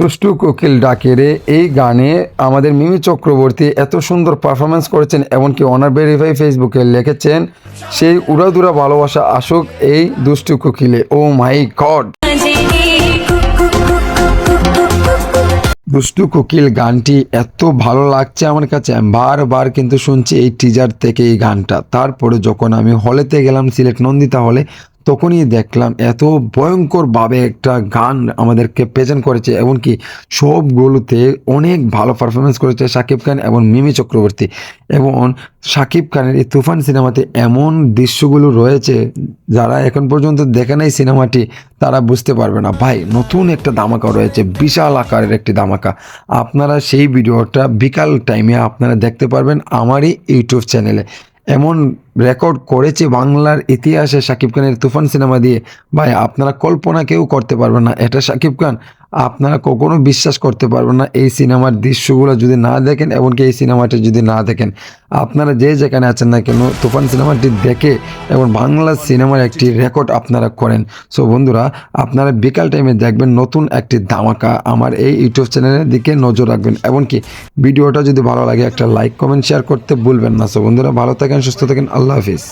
দুষ্টু কোকিল ডাকেরে এই গানে আমাদের মিমি চক্রবর্তী এত সুন্দর পারফরমেন্স করেছেন, এমনকি অনার ভেরিফাই ফেসবুকে লিখেছেন, সেই উড়াদুরা ভালোবাসা আসুক এই দুষ্টু কোকিলে। ও মাই গড দুষ্টু কোকিল গানটি এত ভালো লাগছে আমার কাছে বারবার কিন্তু শুনছি এই টিজার থেকে এই গানটা। তারপরে যখন আমি হলেতে গেলাম, সিলেট নন্দিতা হলে তখনই দেখলাম এত ভয়ঙ্করভাবে একটা গান আমাদেরকে প্রেজেন্ট করেছে, এমনকি সবগুলোতে অনেক ভালো পারফরমেন্স করেছে শাকিব খান এবং মিমি চক্রবর্তী। এবং শাকিব খানের এই তুফান সিনেমাতে এমন দৃশ্যগুলো রয়েছে, যারা এখন পর্যন্ত দেখে নাই সিনেমাটি, তারা বুঝতে পারবে না। ভাই, নতুন একটা ধামাকা রয়েছে, বিশাল আকারের একটি ধামাকা। আপনারা সেই ভিডিওটা বিকাল টাইমে আপনারা দেখতে পারবেন আমারই ইউটিউব চ্যানেলে এমন রেকর্ড করেছে বাংলার ইতিহাসে শাকিব খানের তুফান সিনেমা দিয়ে। ভাই, আপনারা কল্পনা কেউ করতে পারবেন না। এটা শাকিব খান আপনারা কখনো বিশ্বাস করতে পারবেন না এই সিনেমার দৃশ্যগুলো যদি না দেখেন এমনকি এই সিনেমাটি যদি না দেখেন। আপনারা যে যেখানে আছেন না কেন তুফান সিনেমাটি দেখে এবং বাংলা সিনেমার একটি রেকর্ড আপনারা করেন। সো বন্ধুরা, আপনারা বিকাল টাইমে দেখবেন নতুন একটি ধামাকা আমার এই ইউটিউব চ্যানেলের দিকে নজর রাখবেন। এমনকি ভিডিওটা যদি ভালো লাগে, একটা লাইক কমেন্ট শেয়ার করতে ভুলবেন না। সো বন্ধুরা, ভালো থাকেন, সুস্থ থাকেন, আল্লাহ হাফিজ।